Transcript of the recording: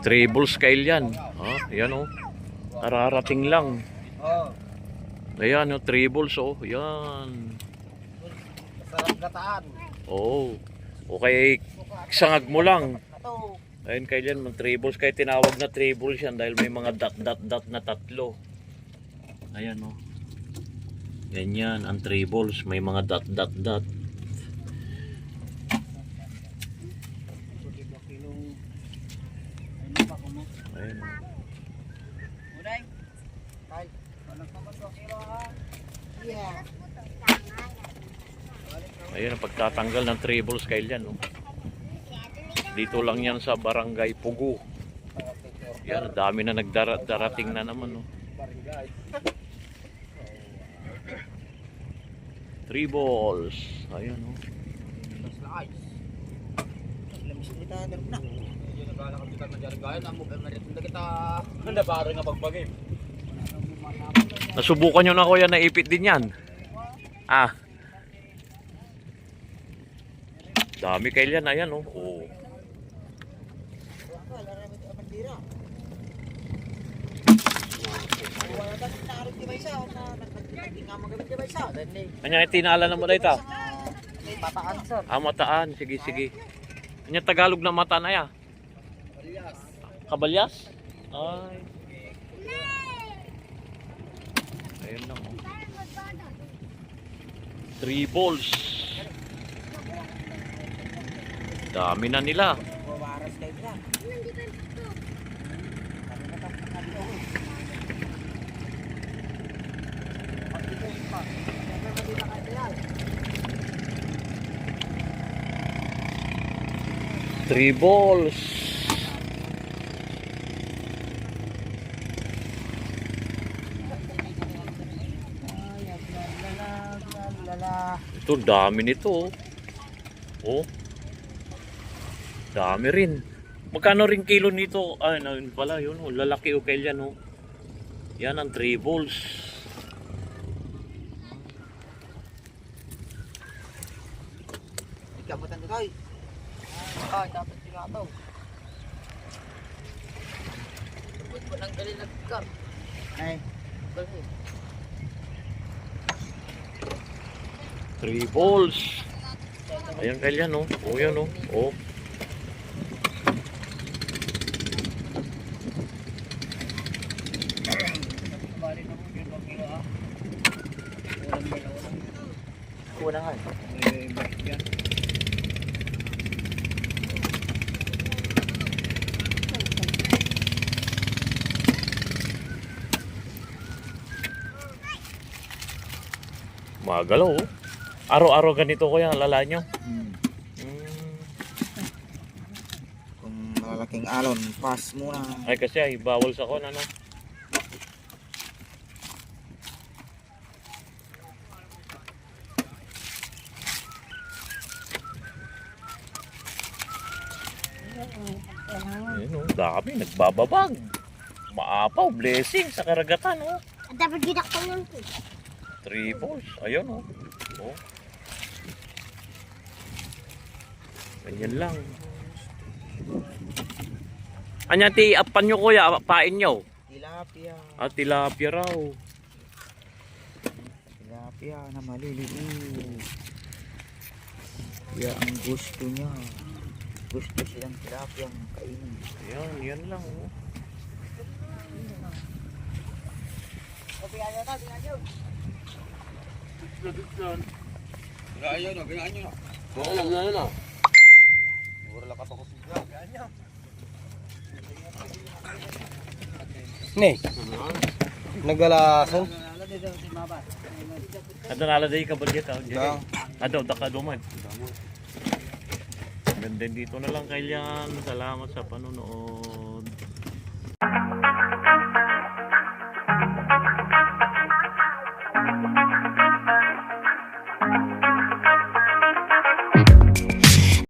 Tribbles kail yan. Ha? Yan oh. Nararating lang. Oo. Ayan oh, tribbles oh. Yan. Sarap gataan. Oh. Okay, sangag mo lang. Ayun kail yan, mga tribbles. Kaya tinawag na tribbles yan dahil may mga dot dot dot na tatlo. Ayan oh. Ganyan, ang tribbles. May mga dot dot dot. Uday. Tay. Walang paman ko kilo ha. Yeah. Ayun ang pagtatanggal ng tribbles kail yan oh. Dito lang yan sa barangay Pugu. Yan, dami na nagdarating na naman oh. Three balls. Ayun oh. Mas laay. Lamis na. Hindi na bala kami kami diyan gayon amo kay marit na kita. Handa para nga pagbagay. Nasubukan nyo na kuya na ipit din yan. Ah. Dami kail yan. Ayan oh. oh. Ta di ba isa na na mo na ito. May pataan sir. Ah, mataan. Sige, sige. Kanya Tagalog na mata na ya. Alias. Kabalyas? Ay. Ayun lang oh. Three balls. Dami na nila. Three balls. Ito, dami nito. oh. Oh. Dami rin. Magkano rin kilo nito? Ay, na yun pala, yun. Oh. Lalaki o kail yan, oh. Yan ang three balls. Ikabutan ko tayo. Ay, dapat sila ito. Sabot mo ng galing nagkam. Ay. Galing. Three balls. Ayan kail yan, oh. Oh, yan, oh. Oh. Yan? Magalaw, oh. Araw-araw ganito ko yan, lala nyo. Hmm. Hmm. Kung malalaking alon, pass muna. Ay kasi ay bawal sa kon ano. Ayun oh, dami nagbababag. Maapaw, blessing sa karagatan oh. Dapat gidak ko po. Three balls, ayun oh. Oh. Ganyan lang. Anya ti apan nyo kuya, pain nyo. Tilapia. At tilapia raw. Tilapia na maliliit. Yan ang gusto niya. Gusto silang tilapia ang kainin. Ayan, yan lang oh. Ayaw na, ganyan nyo na. Oo, alam na na. Siguro lang kapag kusig Ni. Nagalasan. Ada nala day ka budget ah. Lang. Ado da ka duman. Ganda dito na lang kailan. Salamat sa panonood.